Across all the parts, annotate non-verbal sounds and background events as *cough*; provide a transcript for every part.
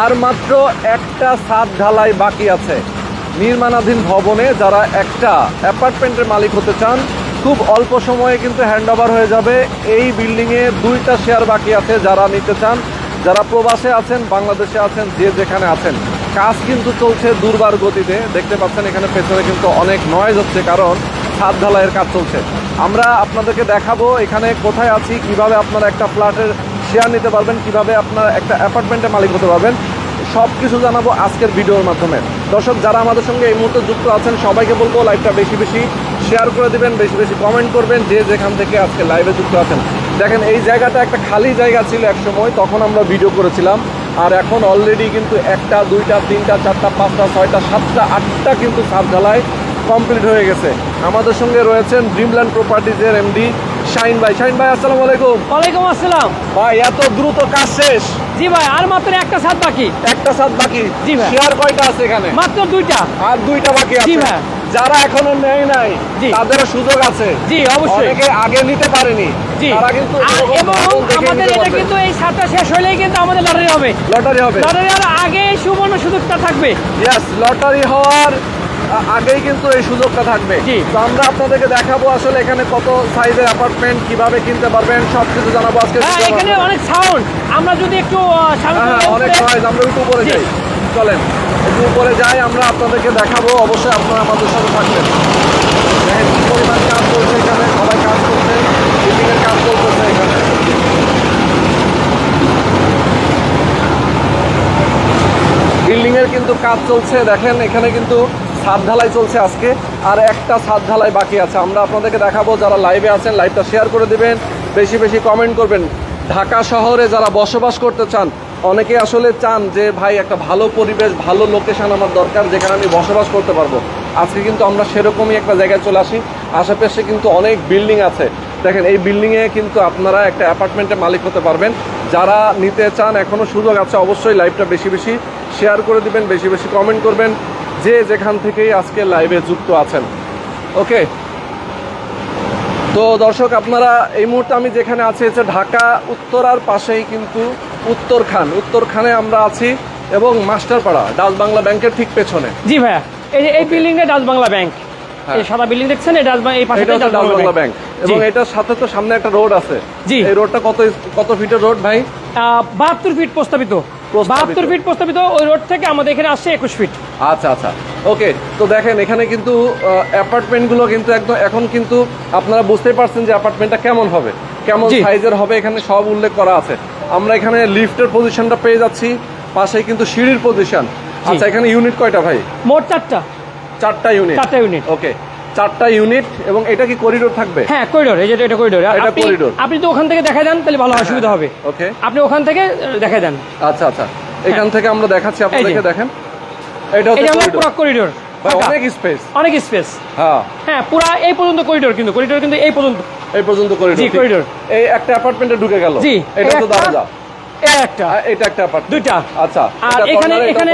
আর মাত্র একটা ছাদ ঢালাই বাকি আছে। নির্মাণাধীন ভবনে যারা একটা অ্যাপার্টমেন্টের মালিক হতে চান, খুব অল্প সময়ে কিন্তু হ্যান্ডওভার হয়ে যাবে। এই বিল্ডিংয়ে দুইটা শেয়ার বাকি আছে যারা নিতে চান। যারা প্রবাসে আছেন, বাংলাদেশে আছেন, যে যেখানে আছেন, কাজ কিন্তু চলছে দুর্বার গতিতে। দেখতে পাচ্ছেন এখানে পেছনে কিন্তু অনেক নয়েজ হচ্ছে কারণ ছাদ ঢালাইয়ের কাজ চলছে। আমরা আপনাদেরকে দেখাবো এখানে কোথায় আছি, কীভাবে আপনারা একটা ফ্ল্যাটের শেয়ার নিতে পারবেন, কীভাবে আপনার একটা অ্যাপার্টমেন্টের মালিক হতে পারবেন সব কিছু জানাব আজকের ভিডিওর মাধ্যমে। দর্শক, যারা আমাদের সঙ্গে এই মুহূর্তে যুক্ত আছেন, সবাইকে বলব লাইভটা বেশি বেশি শেয়ার করে দিবেন, বেশি বেশি কমেন্ট করবেন, যে যেখান থেকে আজকে লাইভে যুক্ত আছেন। দেখেন, এই জায়গাটা একটা খালি জায়গা ছিল এক সময় তখন আমরা ভিডিও করেছিলাম, আর এখন অলরেডি কিন্তু একটা, দুইটা, তিনটা, চারটা, পাঁচটা, ছয়টা, সাতটা, আটটা কিন্তু সাত ঢালাই কমপ্লিট হয়ে গেছে। আমাদের সঙ্গে রয়েছেন ড্রিমল্যান্ড প্রপার্টিজের এমডি শাইন ভাই। শাইন ভাই আসসালামু আলাইকুম। ওয়ালাইকুম আসসালাম। ভাই এত দ্রুত কাজ শেষ। জি ভাই আর মাত্র একটা সাত বাকি। একটা সাত বাকি। জি ভাই। শেয়ার কয়টা আছে এখানে? মাত্র দুইটা। আর দুইটা বাকি আছে। জি ভাই। যারা এখনও নেয় নাই জি। তাদেরও সুযোগ আছে। জি, অবশ্যই। অনেকে আগে নিতে পারেনি। জি। তারা কিন্তু এবং আমাদের এটা কিন্তু এই সাতটা শেষ হলেই কিন্তু আমাদের লটারি হবে। লটারি হবে। লটারি হওয়ার আগে সুবর্ণ সুযোগটা থাকবে। ইয়েস লটারি হওয়ার আগেই কিন্তু এই সুযোগটা থাকবে। জি। তো আমরা আপনাদেরকে দেখাবো আসলে এখানে কত সাইজের অ্যাপার্টমেন্ট কীভাবে কিনতে পারবেন সব কিছু জানাব আজকে হ্যাঁ এখানে অনেক সাউন্ড আমরা যদি একটু হ্যাঁ থেকে অনেক নয়েজ আমরা একটু উপরে যাই। চলেন একটু উপরে যাই আমরা আপনাদেরকে দেখাবো অবশ্যই আপনারা আমাদের সাথে থাকবেন। দেখেন কি পরিমাণ কাজ চলছে এখানে সবাই কাজ করছে বিল্ডিংয়ের কাজ চলতেছে এখানে। বিল্ডিং এর কিন্তু কাজ চলছে দেখেন এখানে কিন্তু ছাদ ঢালাই চলছে আজকে, আর একটা ছাদ ঢালাই বাকি আছে। আমরা আপনাদেরকে দেখাবো, যারা লাইভে আছেন লাইভটা শেয়ার করে দেবেন, বেশি বেশি কমেন্ট করবেন। ঢাকা শহরে যারা বসবাস করতে চান, অনেকে আসলে চান যে, ভাই, একটা ভালো পরিবেশ, ভালো লোকেশন আমার দরকার, যেখানে আমি বসবাস করতে পারব। আজকে কিন্তু আমরা সেরকমই একটা জায়গায় চলে আসি। আশেপাশে কিন্তু অনেক বিল্ডিং আছে। দেখেন, এই বিল্ডিংয়ে কিন্তু আপনারা একটা অ্যাপার্টমেন্টের মালিক হতে পারবেন। যারা নিতে চান এখনও সুযোগ আছে, অবশ্যই লাইভটা বেশি বেশি শেয়ার করে দিবেন, বেশি বেশি কমেন্ট করবেন। যে যেখান থেকেই আজকে লাইভে যুক্ত আছেন। ওকে তো দর্শক আপনারা এই মুহূর্তে আমি যেখানে আছি হচ্ছে ঢাকা উত্তরার পাশেই কিন্তু উত্তরখান। উত্তরখানে আমরা আছি এবং মাস্টারপাড়া ডাচ বাংলা ব্যাংকের ঠিক পেছনে। জি ভাইয়া এই যে এই বিল্ডিংটা ডাচ বাংলা ব্যাংক। এই সাদা বিল্ডিং দেখছেন? এই ডাচ এই পাশে ডাচ বাংলা ব্যাংক এবং এটার সাথে তো সামনে একটা রোড আছে। জি। এই রোডটা কত কত ফিটের রোড ভাই? বাহাত্তর ফিট প্রস্তাবিত প্রস্তাবিত। বাহাত্তর ফিট প্রস্তাবিত ওই রোড থেকে আমাদের এখানে আসছে একুশ ফিট আচ্ছা আচ্ছা। ওকে তো দেখেন এখানে কিন্তু অ্যাপার্টমেন্টগুলো কিন্তু একদম এখন কিন্তু আপনারা বুঝতেই পারছেন যে অ্যাপার্টমেন্টটা কেমন হবে। কেমন। সাইজের হবে এখানে সব উল্লেখ করা আছে। আমরা এখানে লিফটের পজিশনটা পেয়ে যাচ্ছি পাশে কিন্তু সিঁড়ির পজিশন আচ্ছা এখানে ইউনিট কয়টা ভাই? মোট চারটা। চারটা ইউনিট চারটা ইউনিট ওকে চারটা ইউনিট এবং এটা কি করিডোর থাকবে? হ্যাঁ করিডোর এই যে এটা করিডোর এটা corridor। আপনি তো ওখান থেকে দেখা দেন তাহলে ভালো হয় সুবিধা হবে। ওকে আপনি ওখান থেকে দেখা দেন। আচ্ছা আচ্ছা। এখান থেকে আমরা দেখাচ্ছি আপনাদেরকে দেখেন। এটা হচ্ছে পুরো করিডোর করিডোর অনেক স্পেস অনেক স্পেস হ্যাঁ। হ্যাঁ পুরা এই পর্যন্ত করিডোর কিন্তু করিডোর কিন্তু এই পর্যন্ত। এই পর্যন্ত করিডোর জি, ঠিক। এই একটা অ্যাপার্টমেন্টে ঢুকে গেল। জি এটা তো এই একটা। এটা একটা অ্যাপার্টমেন্ট দুইটা। আচ্ছা আর এখানে এখানে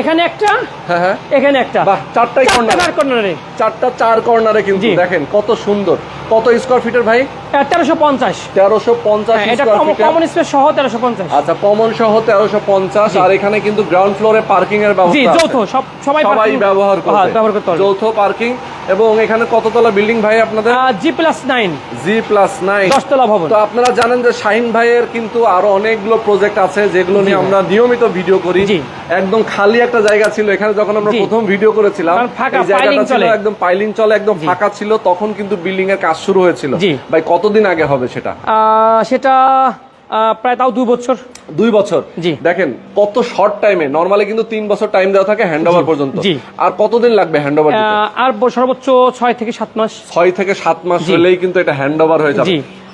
এখানে একটা হ্যাঁ হ্যাঁ। এখানে একটা। বাহ, চারটাই corner। কর্নারে চারটা চার কর্নারে কিন্তু দেখেন কত সুন্দর। কত স্কোয়ার ফিটের ভাই? তেরোশো পঞ্চাশ। তেরোশো পঞ্চাশ হ্যাঁ, এটা কমন স্পেস সহ আচ্ছা কমন সহ তেরোশো পঞ্চাশ। জি। আর এখানে কিন্তু গ্রাউন্ড ফ্লোরে পার্কিং এর ব্যবস্থা। যৌথ সব সবাই ব্যবহার ব্যবহার করতে যৌথ পার্কিং এবং এখানে কততলা বিল্ডিং ভাই আপনাদের? G plus nine G plus nine দশতলা ভবন। তো আপনারা জানেন যে শাহিন ভাইয়ের কিন্তু আরও অনেকগুলো প্রজেক্ট আছে যেগুলো নিয়ে আমরা নিয়মিত ভিডিও করি। একদম খালি একটা জায়গা ছিল এখানে যখন আমরা প্রথম ভিডিও করেছিলাম জায়গাটা ছিল একদম পাইলিং চলে একদম ফাঁকা ছিল তখন কিন্তু বিল্ডিং এর কাজ শুরু হয়েছিল। ভাই কতদিন আগে হবে সেটা? সেটা প্রায় তাও দুই বছর। দুই বছর? জি। দেখেন কত শর্ট টাইমে নর্মালি কিন্তু তিন বছর টাইম দেওয়া থাকে হ্যান্ড ওভার পর্যন্ত। আর কতদিন লাগবে হ্যান্ড ওভার আর সর্বোচ্চ ছয় থেকে সাত মাস। ছয় থেকে সাত মাস হলেই কিন্তু এটা হ্যান্ড ওভার হয়ে যাবে।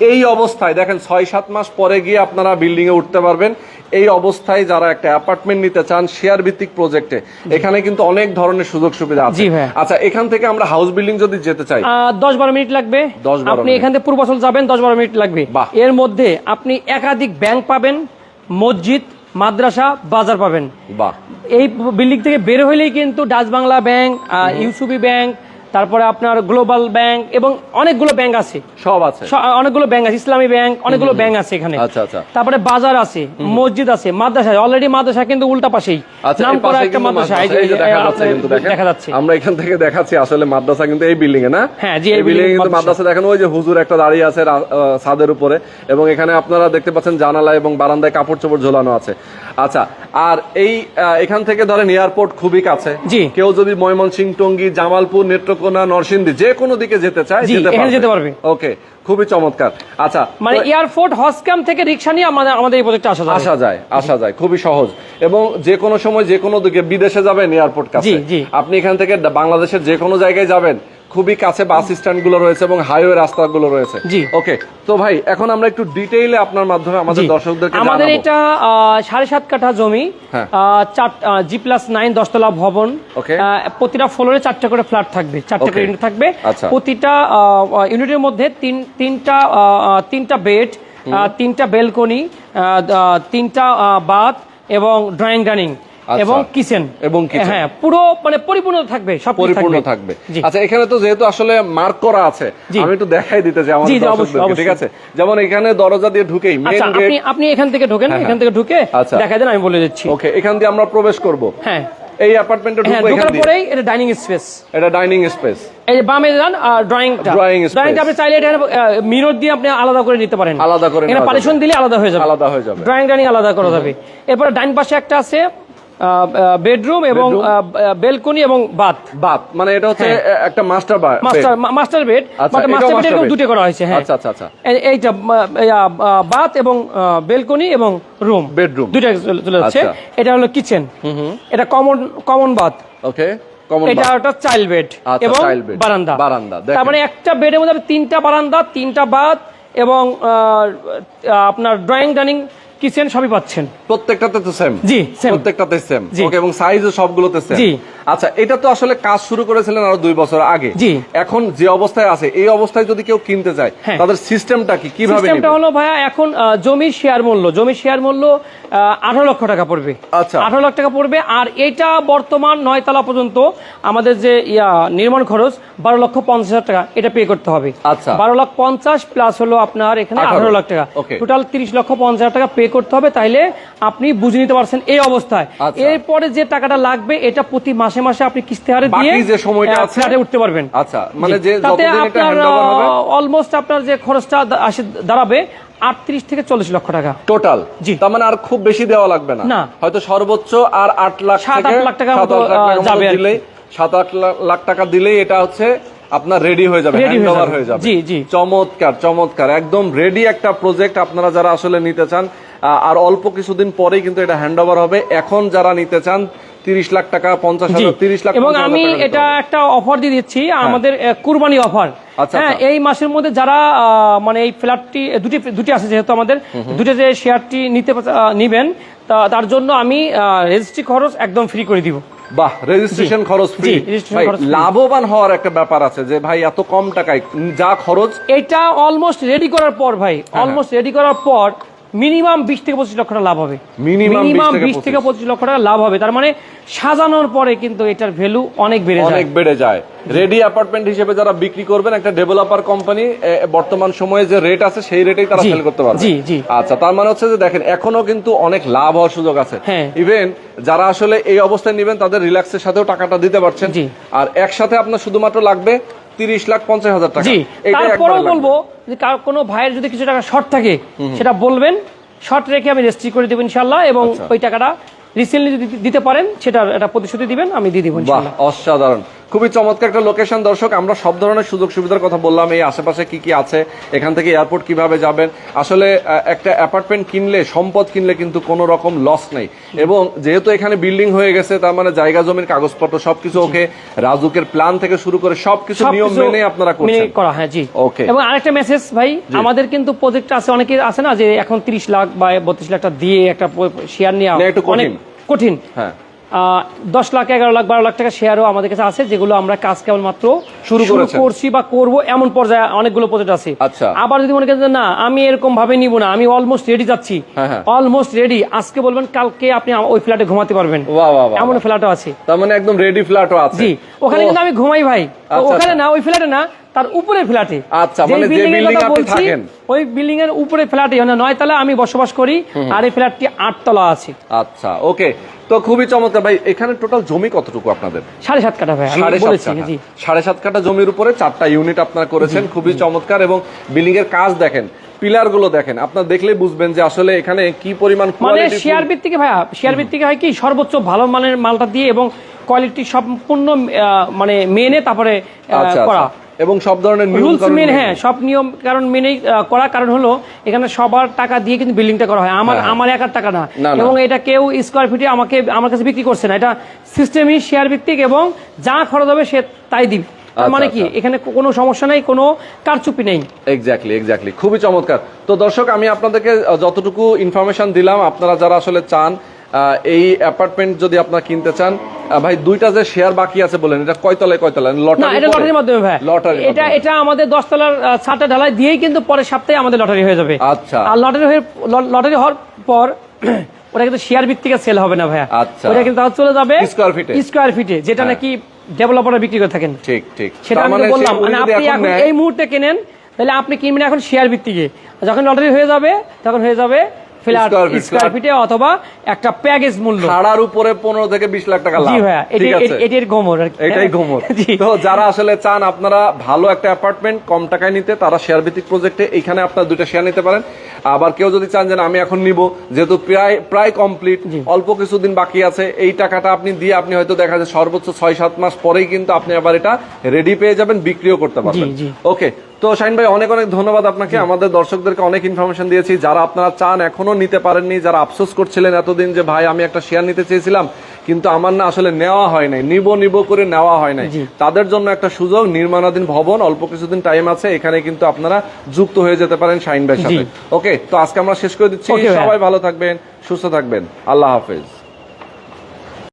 এই অবস্থায় দেখেন ছয় সাত মাস পরে গিয়ে আপনারা বিল্ডিং এ উঠতে পারবেন। এই অবস্থায় যারা একটা অ্যাপার্টমেন্ট নিতে চান শেয়ার ভিত্তিক প্রজেক্টে এখানে কিন্তু অনেক ধরনের সুযোগ সুবিধা আছে আচ্ছা এখান থেকে আমরা হাউস বিল্ডিং যদি যেতে চাই। দশ বারো মিনিট লাগবে। 10-12 আপনি এখান থেকে পূর্বাচল যাবেন দশ বারো মিনিট লাগবে। এর মধ্যে আপনি একাধিক ব্যাংক পাবেন মসজিদ মাদ্রাসা বাজার পাবেন। বাহ। এই বিল্ডিং থেকে বের হইলেই কিন্তু Dutch Bangla bank UCB bank তারপরে আপনার গ্লোবাল ব্যাংক এবং অনেকগুলো ব্যাংক আছে। সব আছে। অনেকগুলো ব্যাংক আছে ইসলামী ব্যাংক অনেকগুলো ব্যাংক আছে এখানে। আচ্ছা, আচ্ছা। তারপরে বাজার আছে মসজিদ আছে মাদ্রাসা অলরেডি মাদ্রাসা কিন্তু উল্টা পাশেই। আচ্ছা নাম করা একটা মাদ্রাসা। দেখা যাচ্ছে আমরা এখান থেকে দেখাচ্ছি আসলে মাদ্রাসা কিন্তু এই বিল্ডিং এ না? হ্যাঁ, জি, এই বিল্ডিং কিন্তু মাদ্রাসা। দেখেন ওই যে হুজুর একটা দাঁড়িয়ে আছে ছাদের উপরে। এবং এখানে আপনারা দেখতে পাচ্ছেন জানালা এবং বারান্দায় কাপড় চোপড় ঝোলানো আছে। আচ্ছা আর এই এখান থেকে ধরেন এয়ারপোর্ট খুবই কাছে। জি। কেউ যদি ময়মনসিং টঙ্গী জামালপুর নেত্রকোনা নরসিংদী যে কোনো দিকে যেতে চায় যেতে পারবে। ওকে খুবই চমৎকার। আচ্ছা মানে এয়ারপোর্ট হসক্যাম থেকে রিক্সা নিয়ে আমাদের আমাদের এই প্রজেক্টে আসা যায়। আসা যায় আসা যায় খুবই সহজ। এবং যে কোনো সময় যে কোনো দিকে বিদেশে যাবেন এয়ারপোর্ট কাছে। আপনি এখান থেকে বাংলাদেশের যে কোনো জায়গায় যাবেন খুবই কাছে বাস স্ট্যান্ডগুলো রয়েছে এবং হাইওয়ে রাস্তাগুলো রয়েছে জি। ওকে তো ভাই এখন আমরা একটু ডিটেইলে আপনার মাধ্যমে আমাদের জি। দর্শকদেরকে আমাদের এটা সাড়ে সাত কাঠা জমি জি প্লাস নাইন দশতলা ভবন প্রতিটা ফ্লোরে চারটা করে ফ্ল্যাট থাকবে চারটা করে ইউনিট থাকবে আচ্ছা। প্রতিটা ইউনিটের মধ্যে তিন তিনটা তিনটা বেড তিনটা বেলকনি তিনটা বাথ এবং ড্রয়িং ডাইনিং। এবং কিচেন। এবং। হ্যাঁ পুরো মানে পরিপূর্ণ থাকবে সব পরিপূর্ণ থাকবে। আচ্ছা এখানে তো যেহেতু আসলে মার্ক করা আছে আমি একটু দেখাই দিতে চাই আমাদের ঠিক আছে? যেমন এখানে দরজা দিয়ে ঢুকেই মেইন আচ্ছা আপনি আপনি এখান থেকে ঢোকেন হ্যাঁ, এখান থেকে ঢুকে আচ্ছা। দেখাই দেন আমি বলে দিচ্ছি। ওকে এখান দিয়ে আমরা প্রবেশ করব। হ্যাঁ। এই অ্যাপার্টমেন্টে হ্যাঁ ঢুকবো এখান দিয়ে। পরেই এটা ডাইনিং স্পেস এটা ডাইনিং স্পেস এই যে বামে যান ড্রয়িংটা. ড্রয়িংটা আপনি চাইলে এটা মিরর দিয়ে আপনি আলাদা করে নিতে পারেন। আলাদা করে এখানে পার্টিশন দিলে আলাদা হয়ে যাবে। আলাদা হয়ে যাবে। ড্রয়িং ডাইনিং আলাদা করা যাবে। এরপরে ডাইন পাশে একটা আছে বেডরুম এবং বেলকনি এবং বাথ। বাত মানে এটা হচ্ছে হ্যাঁ। একটা মাস্টার মাস্টার মাস্টার বেড। আচ্ছা, এটাও মাস্টার বেড। এরকম দুটো করা হয়েছে হ্যাঁ। আচ্ছা আচ্ছা আচ্ছা। এই- এইটা বাথ এবং বেলকনি এবং রুম। বেডরুম। দুইটা চলে- যাচ্ছে। আচ্ছা। এটা হলো কিচেন। হুম এটা কমন কমন বাথ। ওকে এটা একটা চাইল্ড বেড আচ্ছা, এবং বারান্দা। বারান্দা, তার মানে একটা বেডের মধ্যে তিনটা বারান্দা তিনটা বাথ এবং আপনার ড্রয়িং ডাইনিং কিচেন সবই পাচ্ছেন প্রত্যেকটাতে তো সেম জি। প্রত্যেকটাতে সেম। ওকে এবং সাইজও সবগুলোতে সেম জি। আচ্ছা এটা তো আসলে কাজ শুরু করেছিলেন আরও দুই বছর আগে জি। এখন যে অবস্থায় আছে এই অবস্থায় যদি কেউ কিনতে চায় হ্যাঁ। তাদের সিস্টেমটা কি কীভাবে সিস্টেমটা হলো ভাইয়া এখন জমির শেয়ার মূল্য জমির শেয়ার মূল্য আঠারো লক্ষ টাকা পড়বে আচ্ছা। আঠারো লাখ টাকা পড়বে আর এটা বর্তমান নয় তলা পর্যন্ত আমাদের যে ইয়া নির্মাণ খরচ বারো লক্ষ পঞ্চাশ হাজার টাকা এটা পে করতে হবে আচ্ছা। বারো লাখ পঞ্চাশ প্লাস হলো আপনার এখানে আঠারো লাখ টাকা টোটাল তিরিশ লক্ষ পঞ্চাশ হাজার টাকা পে করতে হবে তাইলে আপনি বুঝে নিতে পারছেন এই অবস্থায় আচ্ছা। এরপরে যে টাকাটা লাগবে এটা প্রতি মাসে মাসে মাসে আপনি কিস্তি হারে দিয়ে যে সময়টা আছে- ফ্ল্যাটে উঠতে পারবেন। আচ্ছা মানে যে যতদিন এটা হ্যান্ডওভার হবে? অলমোস্ট আপনার যে খরচটা আসে দাঁড়াবে আটত্রিশ থেকে চল্লিশ লক্ষ টাকা। টোটাল জি। তার মানে আর খুব বেশি দেওয়া লাগবে না। হয়তো সর্বোচ্চ আর লাখ সাত, থেকে আট লাখ মতো যাবে লাখ- টাকা দিলেই এটা হচ্ছে আপনার রেডি হয়ে যাবে হ্যান্ডওভার হয়ে যাবে। জি, জি। চমৎকার চমৎকার একদম রেডি একটা প্রজেক্ট আপনারা যারা আসলে নিতে চান আর অল্প কিছুদিন পরেই কিন্তু এটা হ্যান্ডওভার হবে। এখন যারা নিতে চান তিরিশ লাখ টাকা পঞ্চাশ হাজার তিরিশ লাখ এবং আমি এটা একটা অফার দিয়ে দিচ্ছি আমাদের কুরবানি অফার আচ্ছা, হ্যাঁ আচ্ছা। এই মাসের মধ্যে যারা মানে এই ফ্ল্যাটটি দুটি দুটি আছে যেহেতু আমাদের দুটো যে শেয়ারটি নিতে নিবেন তা- তার জন্য আমি রেজিস্ট্রি খরচ একদম ফ্রি করে দিব। বাহ রেজিস্ট্রেশন খরচ ফ্রি লাভবান হওয়ার একটা ব্যাপার আছে যে ভাই এত কম টাকায় যা খরচ এটা অলমোস্ট রেডি করার পর ভাই হ্যাঁ, অলমোস্ট রেডি করার পর মিনিমাম বিশ থেকে পঁচিশ লক্ষ টাকা লাভ হবে। Minimum 20 থেকে বিশ থেকে পঁচিশ। লক্ষ টাকা লাভ হবে। তার মানে সাজানোর পরে কিন্তু এটার ভ্যালু অনেক বেড়ে যায়। অনেক বেড়ে যায়। রেডি অ্যাপার্টমেন্ট হিসেবে যারা বিক্রি করবেন একটা ডেভেলপার কোম্পানি বর্তমান সময়ে যে রেট আছে সেই রেটেই তারা সেল করতে পারবে। জি, জি। আচ্ছা তার মানে হচ্ছে যে দেখেন এখনও কিন্তু অনেক লাভ হওয়ার সুযোগ আছে। হ্যাঁ। ইভেন যারা আসলে এই অবস্থায় নেবেন তাদের রিল্যাক্সের সাথেও টাকাটা দিতে পারছেন। আর একসাথে আপনার শুধুমাত্র লাগবে তিরিশ লাখ পঞ্চাশ হাজার টাকা। জি তারপরেও বলব যে কার কোনো ভাইয়ের যদি কিছু টাকা শর্ট থাকে সেটা বলবেন শর্ট রেখে আমি রেজিস্ট্রি করে দেবো ইনশাল্লাহ এবং আচ্ছা। ওই টাকাটা রিসেন্টলি যদি দিতে পারেন সেটার একটা প্রতিশ্রুতি দিবেন আমি দিয়ে দিব অসাধারণ। খুবই চমৎকার একটা লোকেশন দর্শক আমরা সব ধরনের সুযোগ সুবিধার কথা বললাম এই আশেপাশে কি কি আছে এখান থেকে এয়ারপোর্ট কীভাবে যাবেন। আসলে একটা অ্যাপার্টমেন্ট কিনলে সম্পদ কিনলে কিন্তু কোনো রকম লস নেই। এবং যেহেতু এখানে বিল্ডিং হয়ে গেছে তার মানে জায়গা জমির কাগজপত্র সবকিছু ওকে রাজুকের প্ল্যান থেকে শুরু করে সবকিছু নিয়ম মেনে আপনারা মেনে করছেন করা হ্যাঁ জি। ওকে এবং আরেকটা মেসেজ ভাই আমাদের কিন্তু প্রজেক্ট আছে অনেকে আছে না যে এখন তিরিশ লাখ বা বত্রিশ লাখ টাকা দিয়ে একটা শেয়ার নেওয়া না, একটু কঠিন। অনেক কঠিন। হ্যাঁ। দশ লাখ এগারো লাখ বারো লাখ টাকা শেয়ারও আমাদের কাছে আছে যেগুলো আমরা কাজ কেবলমাত্র শুরু করছি বা করব এমন পর্যায়ে অনেকগুলো প্রজেক্ট আছে। আচ্ছা। আবার যদি মনে করেন না আমি এরকম ভাবে নিব না আমি অলমোস্ট রেডি যাচ্ছি। হ্যাঁ, হ্যাঁ। অলমোস্ট রেডি আজকে বলবেন কালকে আপনি ওই ফ্ল্যাটে ঘুমাতে পারবেন। এমন ফ্ল্যাটও আছে। তার মানে একদম রেডি ফ্ল্যাটও আছে। জি। ওখানে কিন্তু আমি ঘুমাই ভাই। আচ্ছা, ওখানে আচ্ছা। না ওই ফ্ল্যাটে না তার উপরে ফ্ল্যাটে আচ্ছা, মানে যে building এর কথা ওই বিল্ডিং এর উপরে ফ্ল্যাটে মানে নয় তলা আমি বসবাস করি আর এই ফ্ল্যাটটি আট তলা আছে। আচ্ছা ওকে। তো খুবই চমৎকার। ভাই এখানে টোটাল জমি কতটুকু আপনাদের? সাড়ে সাত কাটা ভাই সাড়ে সাত কাঠা। সাড়ে সাত কাঠা জমির উপরে চারটা ইউনিট আপনারা করেছেন খুবই চমৎকার এবং বিল্ডিং এর কাজ দেখেন পিলারগুলো দেখেন আপনার দেখলে বুঝবেন যে আসলে এখানে কি পরিমাণ মানে শেয়ার ভিত্তিকে ভাইয়া শেয়ার ভিত্তিকে হয় কি সর্বোচ্চ ভালো মানের মালটা দিয়ে এবং কোয়ালিটি সম্পূর্ণ মানে মেনে তারপরে আচ্ছা করা। আচ্ছা। এবং সব ধরনের রুলস মেন। হ্যাঁ সব নিয়ম কারণ মেনেই করা কারণ হলো এখানে সবার টাকা দিয়ে কিন্তু বিল্ডিংটা করা হয় আমার হ্যাঁ। আমার একার টাকা না। এবং এটা কেউ স্কোয়ার ফিটে আমাকে আমার কাছে বিক্রি করছে না এটা সিস্টেমই শেয়ার ভিত্তিক এবং যা খরচ হবে সে তাই দিবে আচ্ছা, মানে কি আচ্ছা। এখানে কোনো সমস্যা নেই কোনো কারচুপি নেই এক্স্যাক্টলি এক্স্যাক্টলি খুবই চমৎকার তো দর্শক আমি আপনাদেরকে যতটুকু ইনফরমেশন দিলাম আপনারা যারা আসলে চান এই অ্যাপার্টমেন্ট যদি আপনারা কিনতে চান ভাই দুইটা যে শেয়ার বাকি আছে বলেন এটা কয়তলায় কয়তলায়? লটারি এটা লটারির মাধ্যমে ভাই। লটারি এটা এটা আমাদের দশতলার আহ, ছাদটা ঢালাই দিয়েই কিন্তু পরের সপ্তাহে আমাদের লটারি হয়ে যাবে। আচ্ছা। আর লটারি হয়ে লটারি হওয়ার পর *clears throat* ওটা কিন্তু শেয়ার ভিত্তিকে সেল হবে না ভাইয়া। আচ্ছা। ওটা কিন্তু তাহলে চলে যাবে feet এ? স্কোয়ার ফিটে যেটা হ্যাঁ। নাকি ডেভেলপাররা বিক্রি করে থাকেন। ঠিক ঠিক। সেটা আমি মানে বললাম মানে আপনি এখন এই মুহূর্তে কেনেন তাহলে আপনি কিনবেন এখন শেয়ার ভিত্তিকে। যখন লটারি হয়ে যাবে তখন হয়ে যাবে ফ্ল্যাট স্কোয়ার ফিটে অথবা একটা প্যাকেজ মূল্য। ভাড়ার উপরে পনেরো থেকে বিশ লাখ টাকা লাভ। জি ভাইয়া এটি ঠিক আছে। এটি- এটির গোমর এটাই ঘুমর তো যারা আসলে চান আপনারা ভালো একটা অ্যাপার্টমেন্ট কম টাকায় নিতে তারা শেয়ার ভিত্তিক প্রজেক্টে এখানে আপনার দুইটা শেয়ার নিতে পারেন। আবার কেউ যদি চান যে আমি এখন নিব যেহেতু প্রায় প্রায় কমপ্লিট অল্প কিছুদিন বাকি আছে এই টাকাটা আপনি দিয়ে আপনি হয়তো দেখা যায় সর্বোচ্চ ছয় সাত মাস পরেই কিন্তু আপনি আবার এটা রেডি পেয়ে যাবেন বিক্রিও করতে পারবেন। ওকে তো শাইন ভাই অনেক অনেক ধন্যবাদ আপনাকে। আমাদের দর্শকদেরকে অনেক ইনফরমেশন দিয়েছি। যারা আপনারা চান এখনও নিতে পারেননি যারা আফসোস করছিলেন এতদিন যে ভাই আমি একটা শেয়ার নিতে চেয়েছিলাম কিন্তু আমার না আসলে নেওয়া হয় নাই। নিব নিব করে নেওয়া হয় নাই। তাদের জন্য একটা সুযোগ নির্মাণাধীন ভবন অল্প কিছুদিন টাইম আছে এখানে কিন্তু আপনারা যুক্ত হয়ে যেতে পারেন শাইন ভাইয়ের সাথে। ওকে তো আজকে আমরা শেষ করে দিচ্ছি। সবাই ভালো থাকবেন সুস্থ থাকবেন। আল্লাহ হাফেজ।